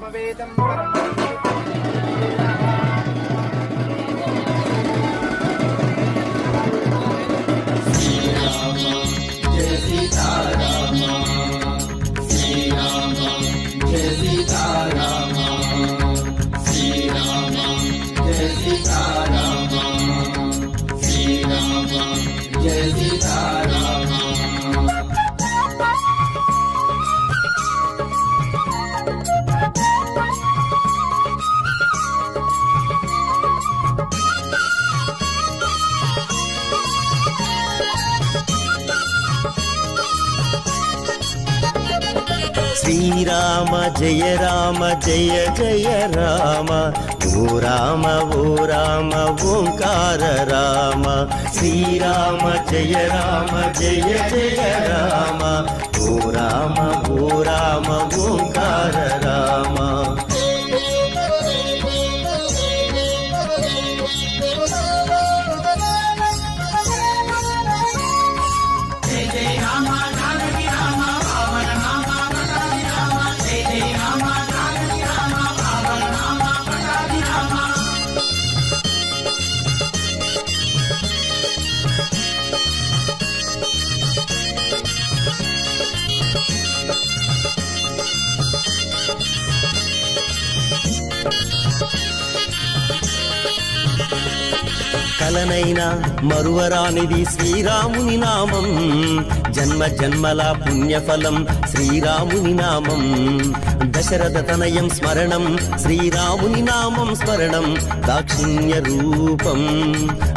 अपवेदं परम् Jai Sita Srirama జయ రామ జయ జయ రామ ఓ రామ ఓ రామ ఓంకార రామ శ్రీరామ జయ రామ జయ జయ రామ ఓ రామ ఓ రామ ఓంకార కలనైనా మరువరానిది శ్రీరాముని నామం. జన్మ జన్మల పుణ్యఫలం శ్రీరాముని నామం. దశరథ తనయం స్మరణం శ్రీరాముని నామం స్మరణం. దాక్షిణ్య రూపం.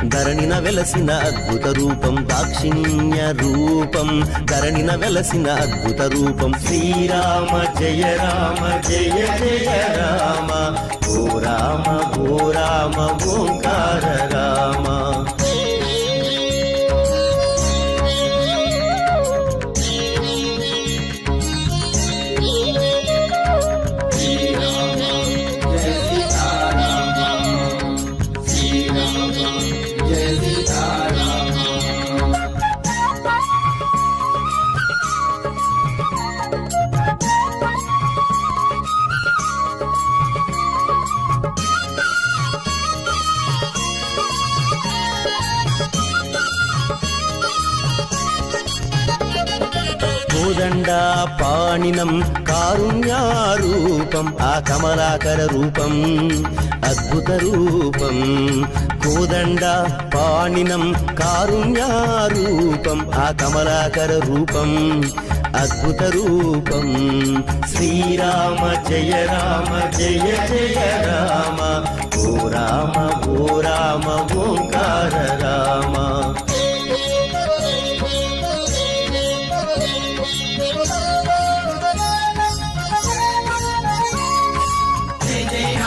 ధరణిన వెలసిన అద్భుత రూపం. దాక్షిణ్య రూపం. ధరణిన వెలసిన అద్భుత రూపం. శ్రీరామ జయ రామ జయ జయ రామ. ఓ రామ ఓ రామ ఓంకార రామ. కోదండ పాణినం కారుణ్యారూపం ఆ కమలాకర రూపం అద్భుత రూపం. కోదండ పాణినం కారుణ్యారూపం ఆ కమలాకర రూపం అద్భుత రూపం. శ్రీరామ జయ రామ జయ జయ రామ ఓ రామ ఓ రామ ఓంకార రామ.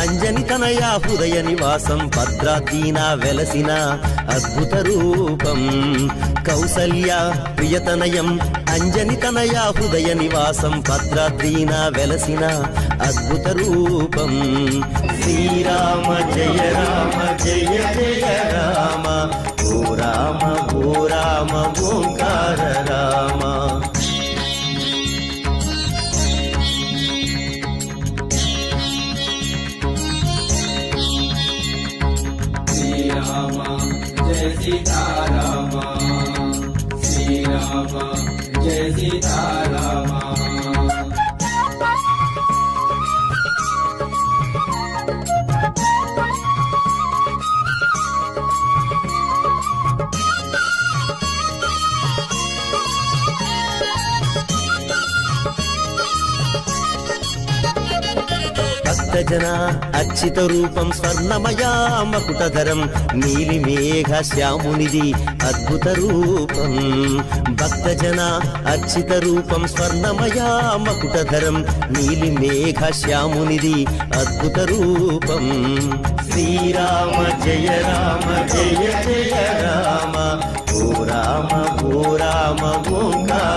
అంజని తనయ హృదయ నివాసం భద్రాదీన వెలసిన అద్భుత రూపం. కౌసల్య ప్రియతనయం అంజని తనయ హృదయ నివాసం భద్రాద్రీన వెలసిన అద్భుత రూపం. శ్రీరామ జయ రామ జయ జయ రామ. ఓ రామ ఓ రామ ఓంకార రామ. శ్రీరామ జయ సీతారామ శ్రీరామ జయ సీతారామ భక్తజన అర్చిత రూపం స్వర్ణమయా మకుటధరం నీలి మేఘ శ్యామునిది అద్భుత రూపం. భక్తజన అర్చిత రూపం స్వర్ణమయా మకుటధరం నీలి మేఘ శ్యామునిది అద్భుత రూపం. శ్రీరామ జయ రామ జయ జయ రామ. ఓ రామ ఓ రామ ఓంకార